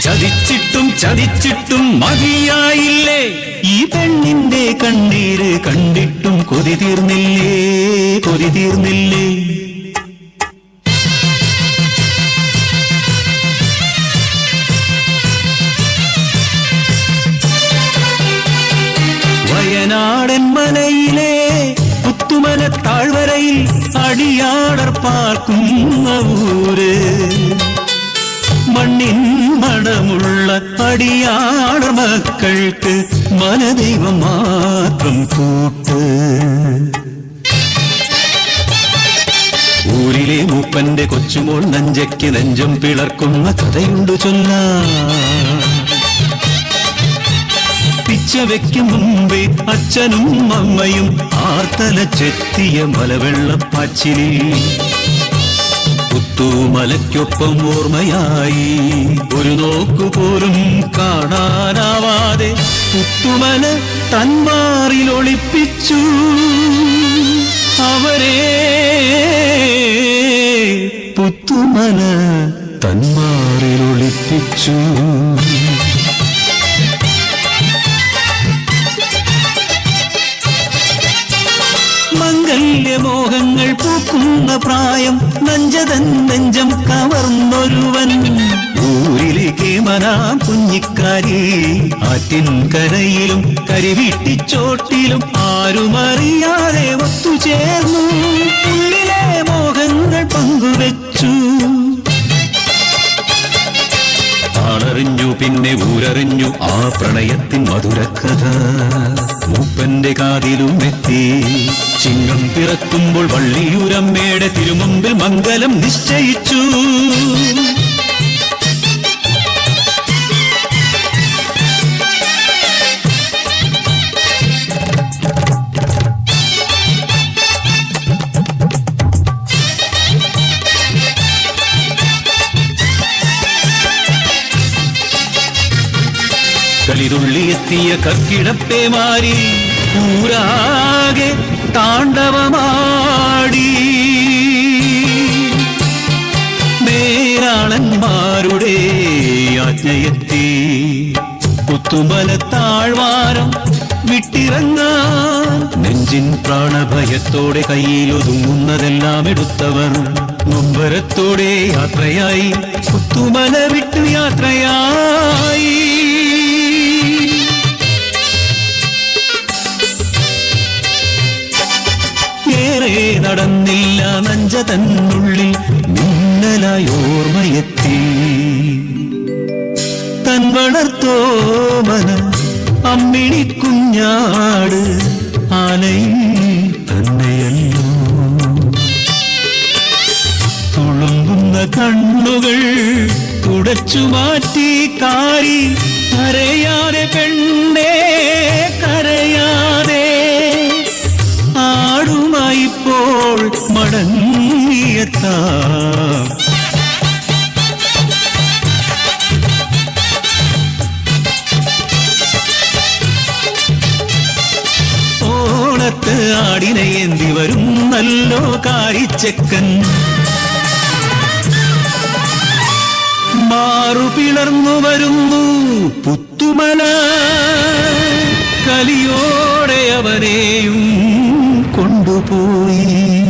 ചതിച്ചിട്ടും ചതിച്ചിട്ടും മതിയായില്ലേ? ഈ പെണ്ണിന്റെ കണ്ണീര് കണ്ടിട്ടും കൊതി തീർന്നില്ലേ? കൊതി തീർന്നില്ലേ? വയനാടൻ മനയിലെ താഴ്വരയിൽ അടിയാടർ പാർക്കുന്ന ഊര്. മണ്ണിൻ മണമുള്ള അടിയാടർ മക്കൾക്ക് മനദൈവം മാത്രം കൂട്ട്. ഊരിലെ മൂപ്പന്റെ കൊച്ചുമോൾ നഞ്ചയ്ക്ക് നെഞ്ചം പിളർക്കുന്ന കഥയുണ്ട് ചൊല്ല. പിച്ചവയ്ക്ക് മുമ്പേ അച്ഛനും അമ്മയും ആർത്തല ചെത്തിയ മലവെള്ളപ്പാച്ചിലി പുത്തുമലയ്ക്കൊപ്പം ഓർമ്മയായി. ഒരു നോക്കുപോലും കാണാനാവാതെ പുത്തുമല തന്മാറിൽ ഒളിപ്പിച്ചു. അവരെ പുത്തുമല തന്മാറിൽ ഒളിപ്പിച്ചു. മംഗല്യമോഹങ്ങൾ പൂക്കുന്ന പ്രായം നഞ്ചതൻ നെഞ്ചം കവർന്നൊരുവൻ. ഊരിലേക്ക് മനാം കുഞ്ഞിക്കാരി ആറ്റിൻ കരയിലും കരിവീട്ടിച്ചോട്ടിലും ആരുമറിയാതെ ഒത്തുചേർന്നു ഉള്ളിലെ മോഹങ്ങൾ പങ്കുവെച്ചു. ആളറിഞ്ഞു പിന്നെ ഊരറിഞ്ഞു ആ പ്രണയത്തിൻ മധുരക്കഥ മൂപ്പന്റെ കാതിലും എത്തി. ചിങ്ങം പിറക്കുമ്പോൾ വള്ളിയൂരമ്മയുടെ തിരുമുമ്പിൽ മംഗലം നിശ്ചയിച്ചു. കളിതുള്ളിയെത്തിയ കർക്കിടപ്പേ മാറി. ഊരാകെ താണ്ഡവമാടി. മേരാളന്മാരുടെ ആജ്ഞയെത്തി. പുത്തുമല താഴ്വാരം വിട്ടിറങ്ങാൻ നെഞ്ചിൻ പ്രാണഭയത്തോടെ കയ്യിലൊതുങ്ങുന്നതെല്ലാം എടുത്തവർ നൊമ്പരത്തോടെ യാത്രയായി പുത്തുമല വിട്ടു യാത്രയായി തന്നുള്ളിൽ മിന്നലായി ഓർമ്മയെത്തി തൻ വളർത്തോമന അമ്മിണി കുഞ്ഞാട് ആനയിൽ തന്നെയല്ലോ. തുളുമ്പുന്ന കണ്ണുകൾ തുടച്ചു മാറ്റി കാരി കരയാതെ പെണ്ണേ കരയാതെ. ആടുമായിപ്പോൾ മടങ്ങിയെത്താം ഓണത്ത് ആടിനെ എന്തി വരും നല്ലോ കാരിച്ചക്കൻ. മാറു പിളർന്നു വരുന്നു പുത്തുമല. കലിയോടെ അവനെയും കൊണ്ടുപോയി.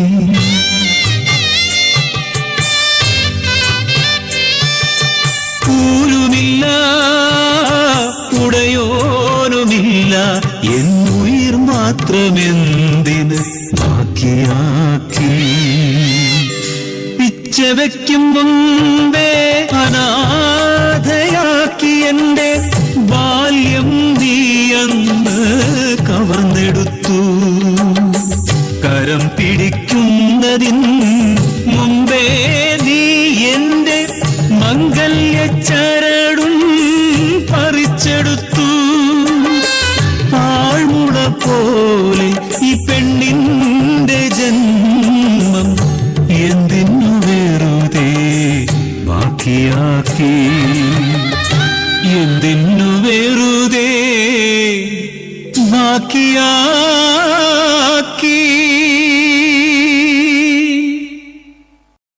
മാത്രമെന്തിന് ബാക്കിയാക്കി? പിച്ച വയ്ക്കും മുമ്പേ അനാഥയാക്കി എന്റെ ബാല്യം നീയന്ന് കവർന്നെടുത്തു. കരം പിടിക്കുന്നതിൻ മുമ്പേ നീ എന്റെ മംഗല്യ ചരടും പറിച്ചെടുത്തു. ആഴ്മുള പോലെ ബാക്കിയാക്കി എന്തിനു വെറുതെ ബാക്കിയാക്കി